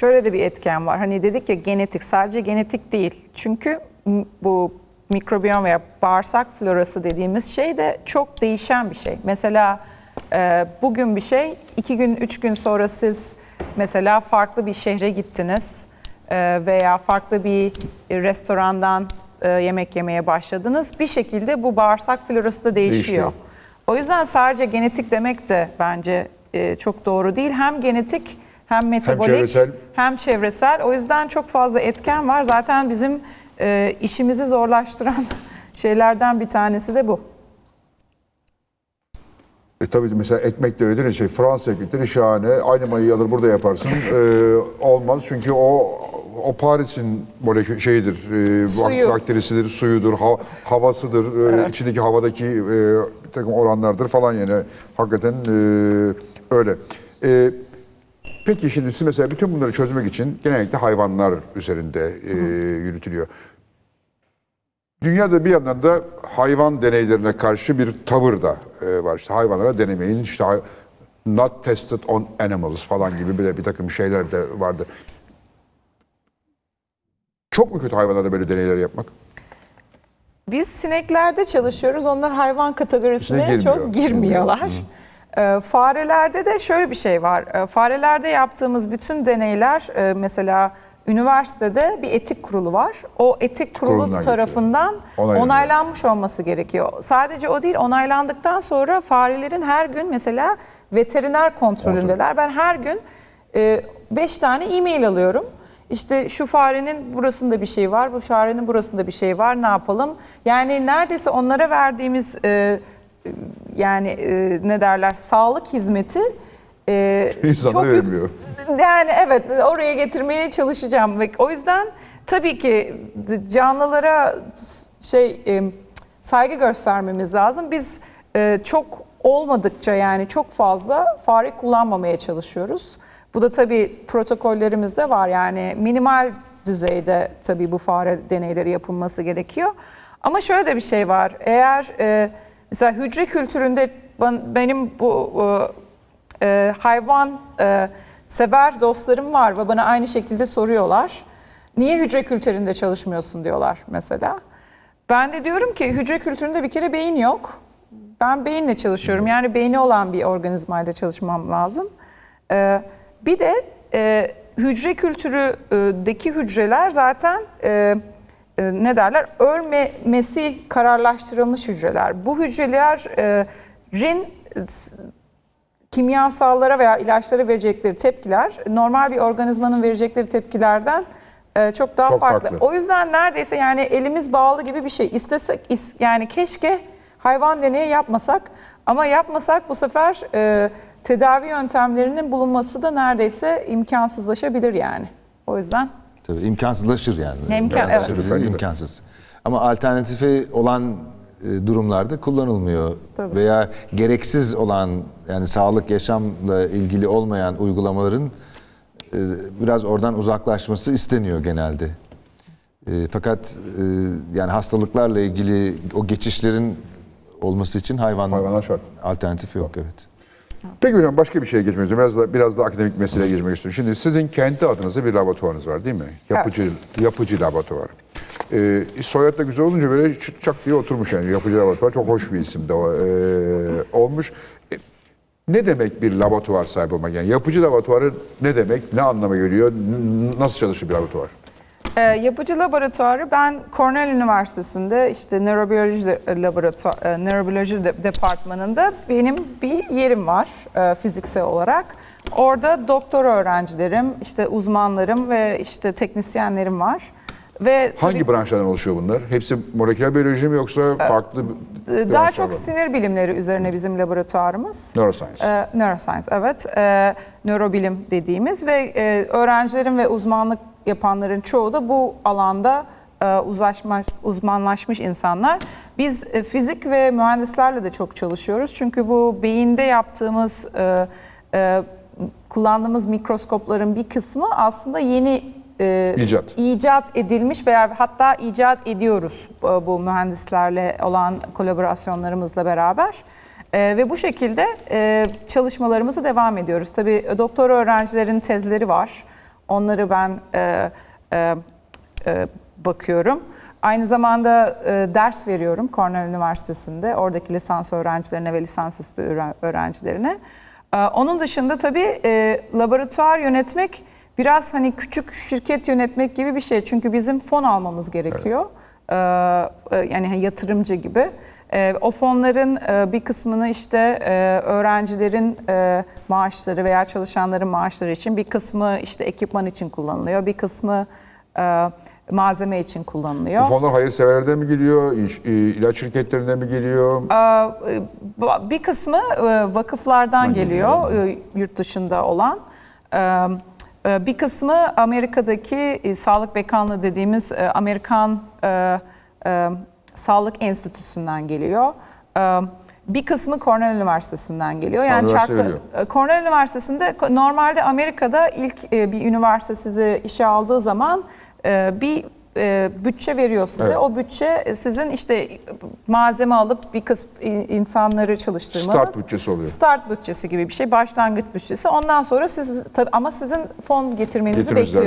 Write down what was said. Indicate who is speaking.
Speaker 1: şöyle de bir etken var. Hani dedik ya genetik sadece genetik değil. Çünkü bu mikrobiyom veya bağırsak florası dediğimiz şey de çok değişen bir şey. Mesela e, bugün bir şey, iki gün, üç gün sonra siz mesela farklı bir şehre gittiniz e, veya farklı bir restorandan e, yemek yemeye başladınız. Bir şekilde bu bağırsak florası da değişiyor.
Speaker 2: Değişiyor.
Speaker 1: O yüzden sadece genetik demek de bence e, çok doğru değil. Hem genetik hem metabolik
Speaker 2: çevresel.
Speaker 1: hem çevresel. O yüzden çok fazla etken var. Zaten bizim e, işimizi zorlaştıran şeylerden bir tanesi de bu.
Speaker 2: E tabii mesela ekmek de öyledir şey Fransız ekmekleri şahane. Aynı mayayı alır burada yaparsın. E, olmaz çünkü o o Paris'in molekül şeyidir, e,
Speaker 1: Suyu.
Speaker 2: bakterisidir, suyudur, ha- havasıdır, e, içindeki havadaki e, bir takım oranlardır falan yani hakikaten e, öyle. E, peki şimdi siz mesela bütün bunları çözmek için genellikle hayvanlar üzerinde e, yürütülüyor. Dünyada bir yandan da hayvan deneylerine karşı bir tavır da e, var. İşte hayvanlara denemeyin, işte hay- not tested on animals falan gibi bir, de bir takım şeyler de vardı. Çok mu kötü hayvanlarda böyle deneyler yapmak?
Speaker 1: Biz sineklerde çalışıyoruz. Onlar hayvan kategorisine
Speaker 2: İçine girmiyor.
Speaker 1: çok girmiyorlar. Ee, farelerde de şöyle bir şey var. Ee, farelerde yaptığımız bütün deneyler e, mesela üniversitede bir etik kurulu var. O etik kurulu
Speaker 2: Kurulundan
Speaker 1: tarafından
Speaker 2: Onaylanıyor.
Speaker 1: onaylanmış olması gerekiyor. Sadece o değil, onaylandıktan sonra farelerin her gün mesela veteriner kontrolündeler. Ben her gün 5 tane e-mail alıyorum. İşte şu farenin burasında bir şey var, bu farenin burasında bir şey var, ne yapalım? Yani neredeyse onlara verdiğimiz e, yani e, ne derler sağlık hizmeti e, yük-
Speaker 2: verilmiyor.
Speaker 1: yani evet oraya getirmeye çalışacağım ve o yüzden tabii ki canlılara şey e, saygı göstermemiz lazım. Biz e, çok olmadıkça yani çok fazla fare kullanmamaya çalışıyoruz. Bu da tabii protokollerimizde var yani minimal düzeyde tabii bu fare deneyleri yapılması gerekiyor. Ama şöyle de bir şey var. Eğer e, mesela hücre kültüründe benim bu e, e, hayvan e, sever dostlarım var ve bana aynı şekilde soruyorlar. Niye hücre kültüründe çalışmıyorsun diyorlar mesela. Ben de diyorum ki hücre kültüründe bir kere beyin yok. Ben beyinle çalışıyorum. Yani beyni olan bir organizmayla çalışmam lazım. Ee, bir de e, hücre kültürüdeki hücreler zaten e, ne derler ölmemesi kararlaştırılmış hücreler. Bu hücrelerin e, kimyasallara veya ilaçlara verecekleri tepkiler normal bir organizmanın verecekleri tepkilerden e, çok daha
Speaker 2: Çok
Speaker 1: farklı.
Speaker 2: farklı.
Speaker 1: O yüzden neredeyse yani elimiz bağlı gibi bir şey. İstesek is- yani keşke hayvan deneyi yapmasak ama yapmasak bu sefer e, tedavi yöntemlerinin bulunması da neredeyse imkansızlaşabilir yani. O yüzden
Speaker 3: Tabii imkansızlaşır yani.
Speaker 1: İmkan- evet.
Speaker 3: İmkansız değil, imkansız. Ama alternatifi olan e, durumlarda kullanılmıyor.
Speaker 1: Tabii.
Speaker 3: Veya gereksiz olan yani sağlık yaşamla ilgili olmayan uygulamaların e, biraz oradan uzaklaşması isteniyor genelde. E, Fakat yani hastalıklarla ilgili o geçişlerin olması için hayvan
Speaker 2: Hayvanlar şart.
Speaker 3: alternatifi yok evet.
Speaker 2: Peki hocam başka bir şeye geçmek istiyorum. Biraz da, biraz da akademik meseleye geçmek istiyorum. Şimdi sizin kendi adınıza bir laboratuvarınız var değil mi? Yapıcı, yapıcı laboratuvar. Ee, soyad da güzel olunca böyle çak diye oturmuş yani. Yapıcı laboratuvar çok hoş bir isim de ee, olmuş. E, ne demek bir laboratuvar sahibi olmak? Yani yapıcı laboratuvarı ne demek? Ne anlama geliyor? Nasıl çalışır bir laboratuvar?
Speaker 1: Ee, yapıcı laboratuvarı ben Cornell Üniversitesi'nde işte nörobiyoloji de- laboratuvar, e, nörobiyoloji de- departmanında benim bir yerim var e, fiziksel olarak. Orada doktor öğrencilerim, işte uzmanlarım ve işte teknisyenlerim var. Ve
Speaker 2: Hangi
Speaker 1: tabii,
Speaker 2: branşlardan oluşuyor bunlar? Hepsi moleküler biyoloji mi yoksa farklı
Speaker 1: e, daha çok sinir bilimleri üzerine bizim laboratuvarımız.
Speaker 2: Neuroscience.
Speaker 1: Ee, neuroscience evet. Ee, nörobilim dediğimiz ve e, öğrencilerin ve uzmanlık yapanların çoğu da bu alanda e, uzlaşma, uzmanlaşmış insanlar. Biz e, fizik ve mühendislerle de çok çalışıyoruz. Çünkü bu beyinde yaptığımız, e, kullandığımız mikroskopların bir kısmı aslında yeni
Speaker 2: İcat.
Speaker 1: icat edilmiş veya hatta icat ediyoruz bu, bu mühendislerle olan kolaborasyonlarımızla beraber. Ee, ve bu şekilde e, çalışmalarımızı devam ediyoruz. Tabii doktor öğrencilerin tezleri var. Onları ben e, e, e, bakıyorum. Aynı zamanda e, ders veriyorum Cornell Üniversitesi'nde. Oradaki lisans öğrencilerine ve lisansüstü öğren- öğrencilerine. E, onun dışında tabii e, laboratuvar yönetmek biraz hani küçük şirket yönetmek gibi bir şey. Çünkü bizim fon almamız gerekiyor. E, e, yani yatırımcı gibi. E, o fonların e, bir kısmını işte e, öğrencilerin e, maaşları veya çalışanların maaşları için, bir kısmı işte ekipman için kullanılıyor, bir kısmı e, malzeme için kullanılıyor.
Speaker 2: Bu fonlar hayırseverlerden mi geliyor? İlaç şirketlerinden mi geliyor?
Speaker 1: Ee, Bir kısmı e, vakıflardan geliyor, e, yurt dışında olan. Ee, e, Bir kısmı Amerika'daki Sağlık Bakanlığı dediğimiz Amerikan Sağlık Enstitüsü'nden geliyor. Ee, Bir kısmı Cornell Üniversitesi'nden geliyor. Yani
Speaker 2: üniversite
Speaker 1: çarklı,
Speaker 2: veriyor.
Speaker 1: e, Cornell Üniversitesi'nde normalde Amerika'da ilk e, bir üniversite sizi işe aldığı zaman e, bir e, bütçe veriyor size.
Speaker 2: Evet.
Speaker 1: O bütçe sizin işte malzeme alıp bir kısım insanları çalıştırmanız.
Speaker 2: Start bütçesi oluyor.
Speaker 1: Start bütçesi gibi bir şey, başlangıç bütçesi. Ondan sonra siz tabii ama sizin fon getirmenizi
Speaker 2: Getirmeniz
Speaker 1: bekliyor.